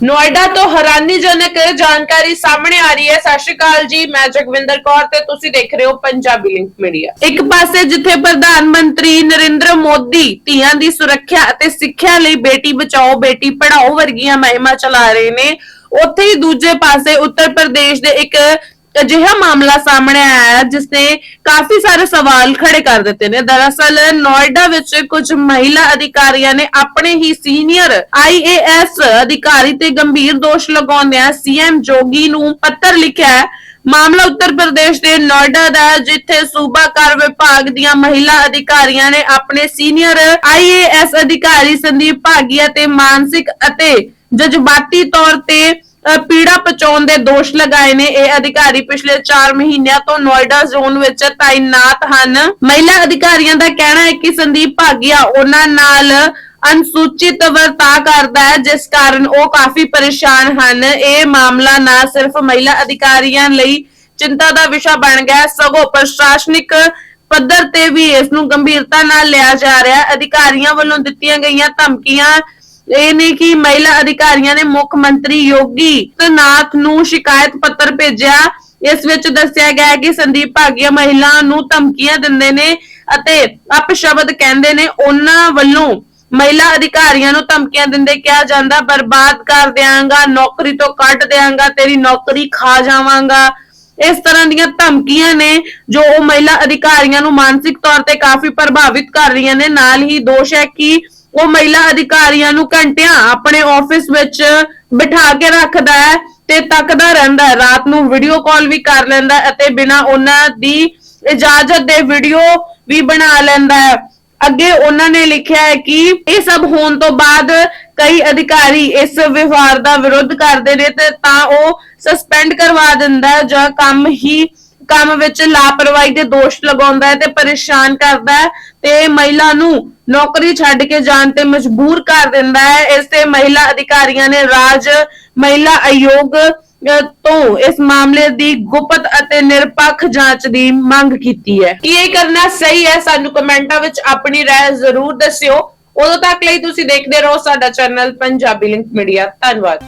ਨੋਇਡਾ ਤੋਂ ਹੈਰਾਨੀਜਨਕ ਜਾਣਕਾਰੀ ਸਾਹਮਣੇ ਆ ਰਹੀ ਹੈ। ਸਤਿ ਸ਼੍ਰੀ ਅਕਾਲ ਜੀ, ਮੈਂ ਜਗਵਿੰਦਰ ਕੌਰ ਤੇ ਤੁਸੀਂ ਦੇਖ ਰਹੇ ਹੋ ਪੰਜਾਬੀ ਲਿੰਕ ਮੀਡੀਆ ਇੱਕ ਪਾਸੇ ਜਿੱਥੇ ਪ੍ਰਧਾਨ ਮੰਤਰੀ ਨਰਿੰਦਰ ਮੋਦੀ ਧੀਆਂ ਦੀ ਸੁਰੱਖਿਆ ਅਤੇ ਸਿੱਖਿਆ ਲਈ ਬੇਟੀ ਬਚਾਓ, ਬੇਟੀ ਪੜਾਓ ਵਰਗੀਆਂ ਮਹਿਮਾ ਚਲਾ ਰਹੇ ਨੇ, ਉੱਥੇ ਹੀ ਦੂਜੇ ਪਾਸੇ ਉੱਤਰ ਪ੍ਰਦੇਸ਼ ਦੇ ਇੱਕ ਅਜਿਹਾ ਮਾਮਲਾ ਸਾਹਮਣੇ ਆਇਆ ਜਿਸ ਨੇ ਕਾਫੀ ਸਾਰੇ ਸਵਾਲ ਖੜੇ ਕਰ ਦਿੱਤੇ ਨੇ। ਦਰਅਸਲ ਨੋਇਡਾ ਵਿੱਚ ਕੁਝ ਮਹਿਲਾ ਅਧਿਕਾਰੀਆਂ ਨੇ ਆਪਣੇ ਹੀ ਸੀਨੀਅਰ ਆਈਏਐਸ ਅਧਿਕਾਰੀ ਤੇ ਗੰਭੀਰ ਦੋਸ਼ ਲਗਾਉਂਦਿਆਂ ਸੀਐਮ ਜੋਗੀ ਨੂੰ ਪੱਤਰ ਲਿਖਿਆ ਹੈ। ਮਾਮਲਾ ਉੱਤਰ ਪ੍ਰਦੇਸ਼ ਦੇ ਨੋਇਡਾ ਦਾ ਹੈ, ਜਿੱਥੇ ਸੂਬਾ ਕਰ ਵਿਭਾਗ ਦੀਆਂ ਮਹਿਲਾ ਅਧਿਕਾਰੀਆਂ ਨੇ ਆਪਣੇ ਸੀਨੀਅਰ ਆਈਏਐਸ ਅਧਿਕਾਰੀ ਸੰਦੀਪ ਭਾਗੀਆ ਤੇ ਮਾਨਸਿਕ ਅਤੇ ਜਜ਼ਬਾਤੀ ਤੌਰ ਤੇ ਪੀੜਾ ਪਹੁੰਚਾਉਣ ਦੇ ਦੋਸ਼ ਲਗਾਏ ਨੇ। ਇਹ ਅਧਿਕਾਰੀ ਪਿਛਲੇ 4 ਮਹੀਨਿਆਂ ਤੋਂ ਨੋਇਡਾ ਜ਼ੋਨ ਵਿੱਚ ਤਾਇਨਾਤ ਹਨ। ਮਹਿਲਾ ਅਧਿਕਾਰੀਆਂ ਦਾ ਕਹਿਣਾ ਹੈ ਕਿ ਸੰਦੀਪ ਭਾਗੀਆ ਉਹਨਾਂ ਨਾਲ ਅਨੁਸੂਚਿਤ ਵਰਤਾਅ ਕਰਦਾ ਹੈ, ਜਿਸ ਕਾਰਨ ਉਹ ਕਾਫੀ ਪਰੇਸ਼ਾਨ ਹਨ। ਇਹ ਮਾਮਲਾ ਨਾ ਸਿਰਫ ਮਹਿਲਾ ਅਧਿਕਾਰੀਆਂ ਲਈ ਚਿੰਤਾ ਦਾ ਵਿਸ਼ਾ ਬਣ ਗਿਆ, ਸਗੋਂ ਪ੍ਰਸ਼ਾਸਨਿਕ ਪੱਧਰ ਤੇ ਵੀ ਇਸ ਨੂੰ ਗੰਭੀਰਤਾ ਨਾਲ ਲਿਆ ਜਾ ਰਿਹਾ ਹੈ। ਅਧਿਕਾਰੀਆਂ ਵੱਲੋਂ ਦਿੱਤੀਆਂ ਗਈਆਂ ਧਮਕੀਆਂ ਇਹ ਨੇ ਕਿ ਮਹਿਲਾ ਅਧਿਕਾਰੀਆਂ ਨੇ ਮੁੱਖ ਮੰਤਰੀ ਯੋਗੀ ਨਾਥ ਨੂੰ ਸ਼ਿਕਾਇਤ ਪੱਤਰ ਭੇਜਿਆ। ਇਸ ਵਿੱਚ ਦੱਸਿਆ ਗਿਆ ਹੈ ਕਿ ਸੰਦੀਪ ਭਾਗੀਆ ਮਹਿਲਾ ਨੂੰ ਧਮਕੀਆਂ ਦਿੰਦੇ ਨੇ ਅਤੇ ਅਪਸ਼ਬਦ ਕਹਿੰਦੇ ਨੇ ਉਹਨਾਂ ਵੱਲੋਂ ਮਹਿਲਾ ਅਧਿਕਾਰੀਆਂ ਨੂੰ ਧਮਕੀਆਂ ਦਿੰਦੇ ਕਿਹਾ ਜਾਂਦਾ, ਬਰਬਾਦ ਕਰ ਦਿਆਂਗਾ, ਨੌਕਰੀ ਤੋਂ ਕੱਢ ਦਿਆਂਗਾ, ਤੇਰੀ ਨੌਕਰੀ ਖਾ ਜਾਵਾਂਗਾ। ਇਸ ਤਰ੍ਹਾਂ ਦੀਆਂ ਧਮਕੀਆਂ ਨੇ ਜੋ ਉਹ ਮਹਿਲਾ ਅਧਿਕਾਰੀਆਂ ਨੂੰ ਮਾਨਸਿਕ ਤੌਰ ਤੇ ਕਾਫੀ ਪ੍ਰਭਾਵਿਤ ਕਰ ਰਹੀਆਂ ਨੇ। ਨਾਲ ਹੀ ਦੋਸ਼ ਹੈ ਕਿ ਉਹ ਮਹਿਲਾ ਅਧਿਕਾਰੀਆਂ ਨੂੰ ਘੰਟਿਆਂ ਆਪਣੇ ਆਫਿਸ ਵਿੱਚ ਬਿਠਾ ਕੇ ਰੱਖਦਾ ਹੈ ਤੇ ਤੱਕਦਾ ਰਹਿੰਦਾ ਹੈ। ਰਾਤ ਨੂੰ ਵੀਡੀਓ ਕਾਲ ਵੀ ਕਰ ਲੈਂਦਾ ਅਤੇ ਬਿਨਾਂ ਉਹਨਾਂ ਦੀ ਇਜਾਜ਼ਤ ਦੇ ਵੀਡੀਓ ਵੀ ਬਣਾ ਲੈਂਦਾ ਹੈ। ਅੱਗੇ ਉਹਨਾਂ ਨੇ ਲਿਖਿਆ ਹੈ ਕਿ ਇਹ ਸਭ ਹੋਣ ਤੋਂ ਬਾਅਦ ਕਈ ਅਧਿਕਾਰੀ ਇਸ ਵਿਵਹਾਰ ਦਾ ਵਿਰੋਧ ਕਰਦੇ ਨੇ ਤੇ ਤਾਂ ਉਹ ਸਸਪੈਂਡ ਕਰਵਾ ਦਿੰਦਾ ਜਾਂ ਕੰਮ ਹੀ ਕੰਮ ਵਿੱਚ ਲਾਪਰਵਾਹੀ ਦੇ ਦੋਸ਼ ਲਗਾਉਂਦਾ ਹੈ ਤੇ ਪਰੇਸ਼ਾਨ ਕਰਦਾ ਹੈ ਤੇ ਮਹਿਲਾ ਨੂੰ ਨੌਕਰੀ ਛੱਡ ਕੇ ਜਾਣ ਤੇ ਮਜਬੂਰ ਕਰ ਦਿੰਦਾ ਹੈ। ਇਸ ਤੇ ਮਹਿਲਾ ਅਧਿਕਾਰੀਆਂ ਨੇ ਰਾਜ ਮਹਿਲਾ ਆਯੋਗ ਤੋਂ ਇਸ ਮਾਮਲੇ ਦੀ ਗੁਪਤ ਅਤੇ ਨਿਰਪੱਖ ਜਾਂਚ ਦੀ ਮੰਗ ਕੀਤੀ ਹੈ। ਕੀ ਇਹ ਕਰਨਾ ਸਹੀ ਹੈ, ਸਾਨੂੰ ਕਮੈਂਟਾਂ ਵਿੱਚ ਆਪਣੀ ਰਾਏ ਜ਼ਰੂਰ ਦੱਸਿਓ। ਉਦੋਂ ਤੱਕ ਲਈ ਤੁਸੀਂ ਦੇਖਦੇ ਰਹੋ ਸਾਡਾ ਚੈਨਲ ਪੰਜਾਬੀ ਲਿੰਕ ਮੀਡੀਆ। ਧੰਨਵਾਦ।